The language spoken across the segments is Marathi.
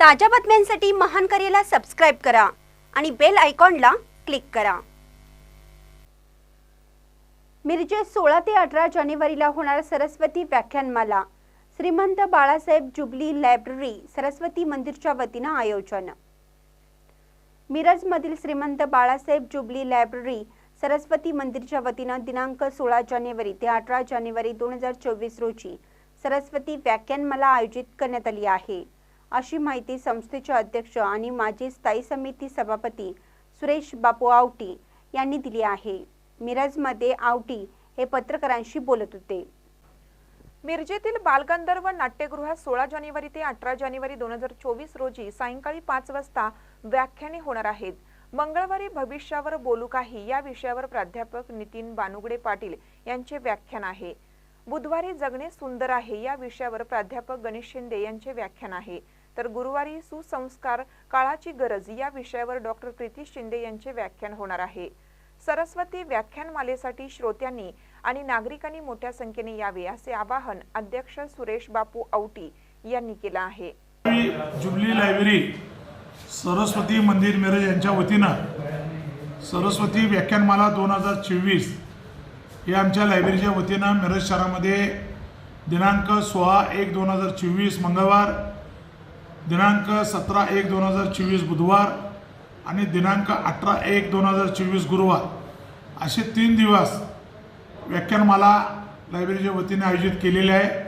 ताज्या बातम्यांसाठी महान करेला सबस्क्राईब करा आणि बेल आयकॉनला क्लिक करा. मिरजे सोळा ते अठरा जानेवारीला होणार सरस्वती व्याख्यानमाला. श्रीमंत बाळासाहेब जुबली लायब्ररी सरस्वती मंदिरच्या वतीनं आयोजन. मिरजमधील श्रीमंत बाळासाहेब जुबली लायब्ररी सरस्वती मंदिरच्या वतीनं दिनांक सोळा जानेवारी ते अठरा जानेवारी दोन हजार चोवीस रोजी सरस्वती व्याख्यानमाला आयोजित करण्यात आली आहे. अशी माहिती संस्थेचे अध्यक्ष आणि माजी स्थायी समिती सभापती सुरेश बापू आवटी यांनी दिली आहे. मिरजमध्ये आवटी हे पत्रकारांशी बोलत होते. मिरजेतील बालगंधर्व नाट्यगृहात सोळा जानेवारी ते अठरा जानेवारी दोन हजार चोवीस रोजी सायंकाळी पाच वाजता व्याख्याने होणार आहेत. मंगळवारी भविष्यावर बोलू काही या विषयावर प्राध्यापक नितीन बानुगडे पाटील यांचे व्याख्यान आहे. बुधवारी जगणे सुंदर आहे या विषयावर प्राध्यापक गणेश शिंदे यांचे व्याख्यान आहे. तर गुरुवारी सुसंस्कार काळाची गरज या विषयावर डॉक्टर प्रीती शिंदे यांचे व्याख्यान होणार आहे. सरस्वती व्याख्यानमालेसाठी श्रोत्यांनी आणि नागरिकांनी मोठ्या संख्येने यावे असे आवाहन अध्यक्ष सुरेश बापू औटी यांनी केलं आहे. जुबली लायब्ररी सरस्वती मंदिर मिरज यांच्या वतीनं सरस्वती व्याख्यानमाला दोन हजार चोवीस हे आमच्या लायब्ररीच्या वतीनं मिरज शहरामध्ये दिनांक सोळा एक दोन हजार चोवीस मंगळवार दिनांक सतरा एक दोन हजार चोवीस बुधवार आणि दिनांक अठरा एक दोन हजार चोवीस गुरुवार. असे तीन दिवस व्याख्यानमाला लायब्ररीच्या वतीने आयोजित केलेले आहे.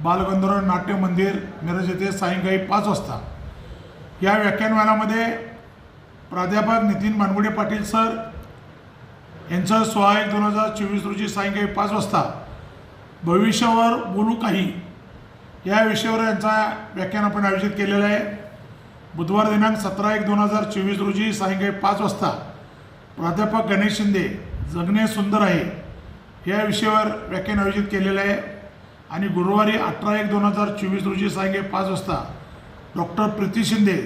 बालगंधर्व नाट्य मंदिर मिरज येथे सायंकाळी पाच वाजता. या व्याख्यानमालामध्ये प्राध्यापक नितीन मानगुडे पाटील सर यांचं सोळा एक दोन हजार चोवीस रोजी सायंकाळी पाच वाजता भविष्यावर बोलू काही या विषयावर यांचा व्याख्यान आपण आयोजित केलेलं आहे. बुधवार दिनांक सतरा एक दोन हजार चोवीस रोजी सायंकाळी पाच वाजता प्राध्यापक गणेश शिंदे जगणे सुंदर आहे या विषयावर व्याख्यान आयोजित केलेलं आहे. आणि गुरुवारी अठरा एक दोन हजार चोवीस रोजी सायंकाळी पाच वाजता डॉक्टर प्रीती शिंदे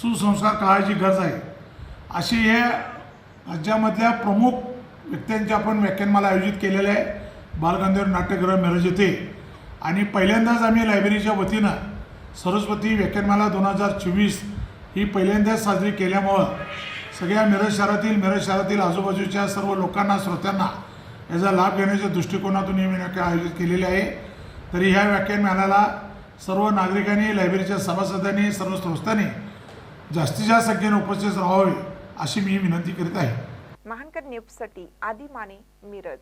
सुसंस्कार काळाची गरज आहे. अशी हे राज्यामधल्या प्रमुख व्यक्त्यांचे आपण व्याख्यानमाला आयोजित केलेलं आहे. बालगंधर्व नाट्यगृह मिरज येथे आणि पहिल्यांदाच आम्ही लायब्ररीच्या वतीनं सरस्वती व्याख्यानमाला दोन हजार चोवीस ही पहिल्यांदाच साजरी केल्यामुळं सगळ्या मिरज शहरातील मिरज शहरातील आजूबाजूच्या सर्व लोकांना श्रोत्यांना याचा लाभ घेण्याच्या दृष्टिकोनातून ही व्याख्यान आयोजित केलेली आहे. तरी ह्या व्याख्यानमालाला सर्व नागरिकांनी लायब्ररीच्या सभासदांनी सर्व संस्थांनी जास्तीत जास्त संख्येने उपस्थित राहावे अशी मी विनंती करीत आहे. महानकर न्यूजसाठी आदी माने मिरज.